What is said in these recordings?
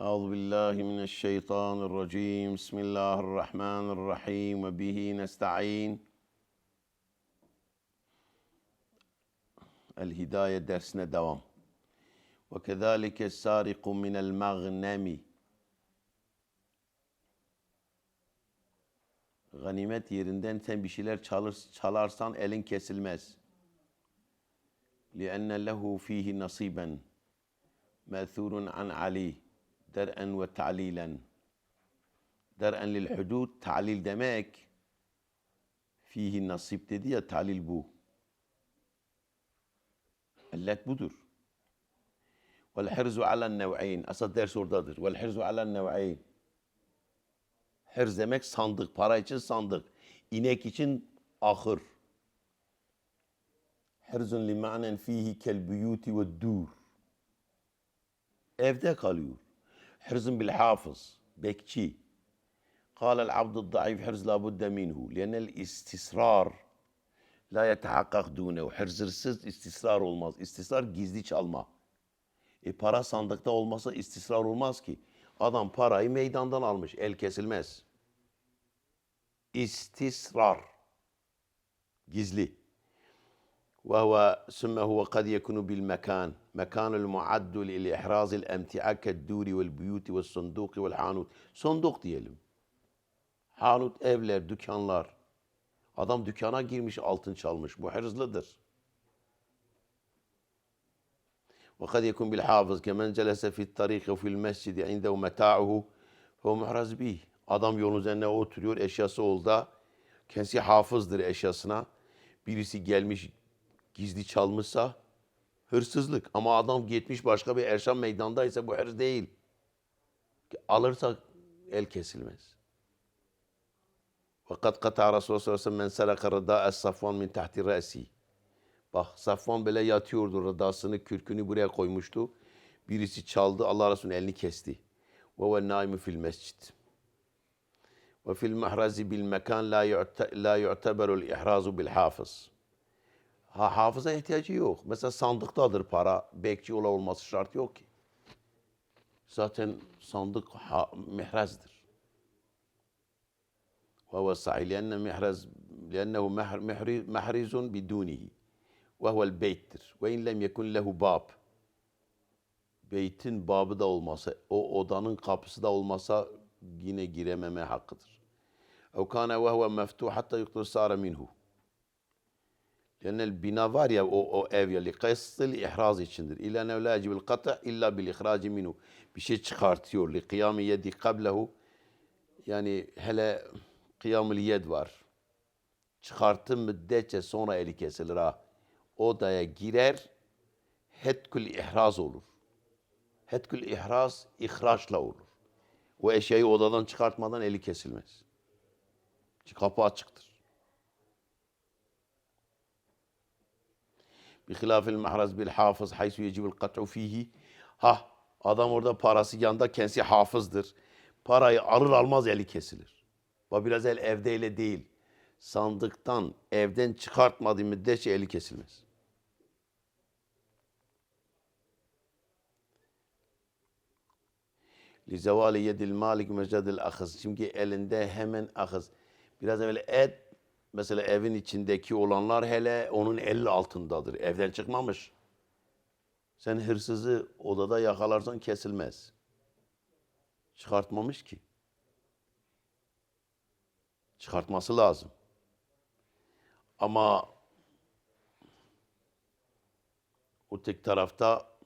أعوذ بالله من الشيطان الرجيم. بسم الله الرحمن الرحيم. وبه نستعين. الهداية dersine devam. وكذلك السارق من المغنم. Ganimet yerinden sen bir şeyler çalarsan elin kesilmez. لأن له فيه نصيبا. ماثور عن علي درءا وتعليلا درءا للحدود تعليل demek fihi nasip dedi ya talil bu. Ellet budur. Vel hirzu alen nev'ayn. Asıl ders oradadır. Vel hirzu alen nev'ayn. Hirz demek sandık. Para için sandık. İnek için ahır. Hirzun li ma'nen fihi kel buyuti ve dur. Evde kalıyor. Hirzun bil hafız. Bekçi. قال العبد الضعيف حرز لا بد منه لأن الاستسرار la yetehakkak dunehu. Hırzırsız istisrar olmaz. İstisrar gizli çalma. E para sandıkta olmasa istisrar olmaz ki. Adam parayı meydandan almış. El kesilmez. İstisrar. Gizli. وهو ثم هو قد يكون بالمكان مكان المعد لإحراز الأمتعة كالدور والبيوت والصندوق والحانوت صندوق diyelim. Hanut evler, dükkanlar. Adam dükkana girmiş altın çalmış. Bu hırzlıdır. وقد يكون بالحافظ كمن جلس في الطريق وفي المسجد عنده متاعه فهو محرز به. Adam yolun üzerine oturuyor, eşyası olda. Kendisi hafızdır eşyasına. Birisi gelmiş gizli çalmışsa hırsızlık. Ama adam gitmiş başka bir erşan meydandaysa bu hırs değil. Alırsa el kesilmez. Fakat kata Resulullah sallallahu aleyhi ve sellem min tahti ra'si. Bak Safvan böyle yatıyordu rıdasını, kürkünü buraya koymuştu. Birisi çaldı, Allah Resulü'nün elini kesti. Ve ve naimu fil mescid. Ve fil mahrazi bil mekan la yu'teberul ihrazu bil hafız. Ha, hafıza ihtiyacı yok. Mesela sandıktadır para. Bekçi ola olması şart yok ki. Zaten sandık ha, mihrazdır. وهو صحيح لأن محرز لأنه محر محرز محرز بدونه وهو البيتtir. وإن لم يكن له باب Beytin babı da olmasa, o odanın kapısı da olmasa yine girememe hakkıdır. اَوْ كَانَ وَهُوَ مَفْتُوحَ حَتَّى يُقْتَرْ سَارَ minhu. yani bina var ya o, o ev ya likasıl ihraz içindir. İlla ne la yecibil kata illa bil ihraci minhu. Bir şey çıkartıyor. Li kıyami yedi kablehu. Yani hele kıyamül yed var. Çıkarttı müddetçe sonra eli kesilir ha. Odaya girer, hetkül ihraz olur. Hetkül ihraz ihraçla olur. O eşyayı odadan çıkartmadan eli kesilmez. Kapı açıktır. Bihilafil mahraz bil hafız haysu yecibil kat'u fihi. Ha adam orada parası yanda kendisi hafızdır. Parayı alır almaz eli kesilir. Bu biraz el evdeyle değil. Sandıktan evden çıkartmadığı müddetçe eli kesilmez. Li zevali yedil malik mecadil ahız. Çünkü elinde hemen ahız. Biraz evvel et mesela evin içindeki olanlar hele onun eli altındadır. Evden çıkmamış. Sen hırsızı odada yakalarsan kesilmez. Çıkartmamış ki. Çıkartması lazım. Ama o tek tarafta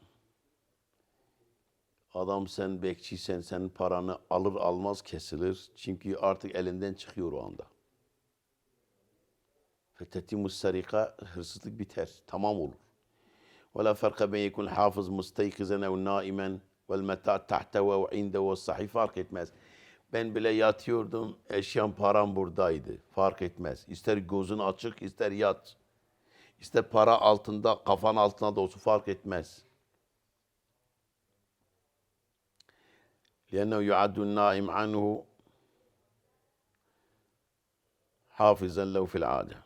adam sen bekçiysen senin paranı alır almaz kesilir. Çünkü artık elinden çıkıyor o anda. Fetetimus sarika hırsızlık biter. Tamam olur. Ve la farka ben yekun hafız mustaykizen ev naimen vel meta tahtehu ve indehu sahih fark etmez. Ben bile yatıyordum, eşyam param buradaydı. Fark etmez. İster gözün açık, ister yat. İster para altında, kafan altında da olsun fark etmez. لأنه يعد النائم عنه حافظا له في العادة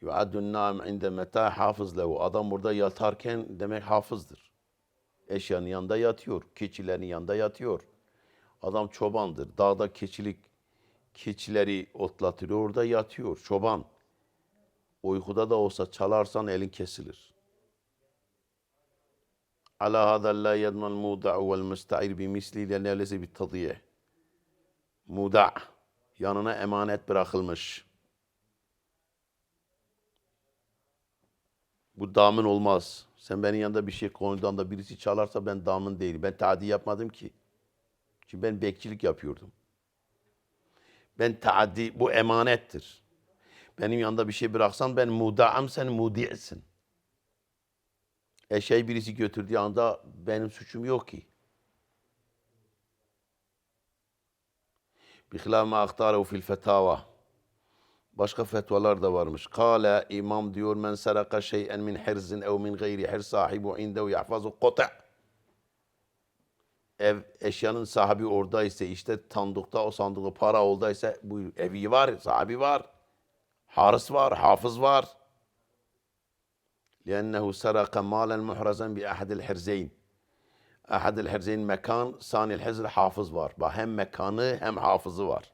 Yu'addun na'im inde meta hafız lehu. Adam burada yatarken demek hafızdır. Eşyanın yanında yatıyor, keçilerin yanında yatıyor. Adam çobandır. Dağda keçilik, keçileri otlatıyor, orada yatıyor. Çoban. Uykuda da olsa çalarsan elin kesilir. Ala hadal la yadman muda'u vel musta'ir bi misliyle nevlesi bir tadıye. Muda' yanına emanet bırakılmış.'' Bu damın olmaz. Sen benim yanında bir şey konudan da birisi çalarsa ben damın değilim. Ben taadi yapmadım ki. Çünkü ben bekçilik yapıyordum. Ben taadi, bu emanettir. Benim yanında bir şey bıraksan ben muda'am, sen mudi'sin. Eşeği birisi götürdüğü anda benim suçum yok ki. Bihilâf ma aktarehu fil fetâvâ. Başka fetvalar da varmış. Kale imam diyor men seraka şey'en min hirzin ev min gayri hirz sahibu indehu yahfazu kota. Ev eşyanın sahibi oradaysa işte tandukta o sandığı para oldaysa bu evi var, sahibi var. Haris var, hafız var. لأنه سرق مالا محرزا بأحد الحرزين. أحد الحرزين mekan, sani الحزر hafız var. Bak hem mekanı hem hafızı var.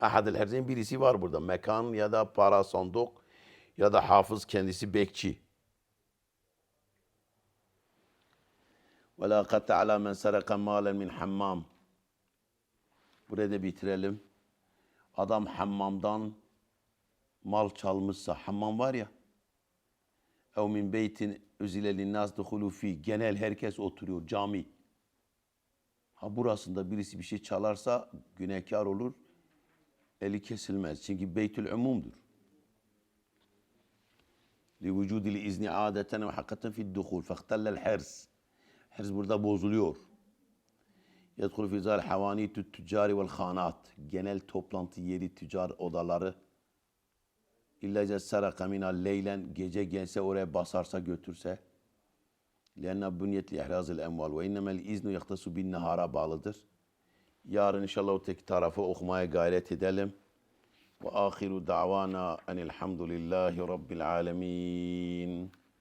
Ahad el birisi var burada. Mekan ya da para sonduk ya da hafız kendisi bekçi. Ve la katte ala men seraka malen min hammam. Burayı da bitirelim. Adam hammamdan mal çalmışsa, hammam var ya, ev min beytin üzile linnâs duhulu fi. Genel herkes oturuyor, cami. Ha burasında birisi bir şey çalarsa günahkar olur eli kesilmez. Çünkü beytül umumdur. لِوُجُودِ الْاِذْنِ عَادَةً وَحَقَّةً فِي الدُّخُولِ فَاخْتَلَّ الْحَرْزِ Herz burada bozuluyor. يَدْخُلُ فِي ذَا الْحَوَانِيتُ التُّجَّارِ وَالْخَانَاتِ Genel toplantı yeri, tüccar odaları. İlla اِذَا سَرَقَ مِنَا leylen Gece gelse oraya basarsa götürse. لِأَنَّ بُنْيَتْ لِإِحْرَازِ الْاَمْوَالِ وَاِنَّمَا الْاِذْنُ يَخْتَسُ بِالنَّهَار'a bağlıdır. Yarın inşallah o tek tarafı okumaya gayret edelim. Ve ahiru davana enilhamdülillahi rabbil alemin.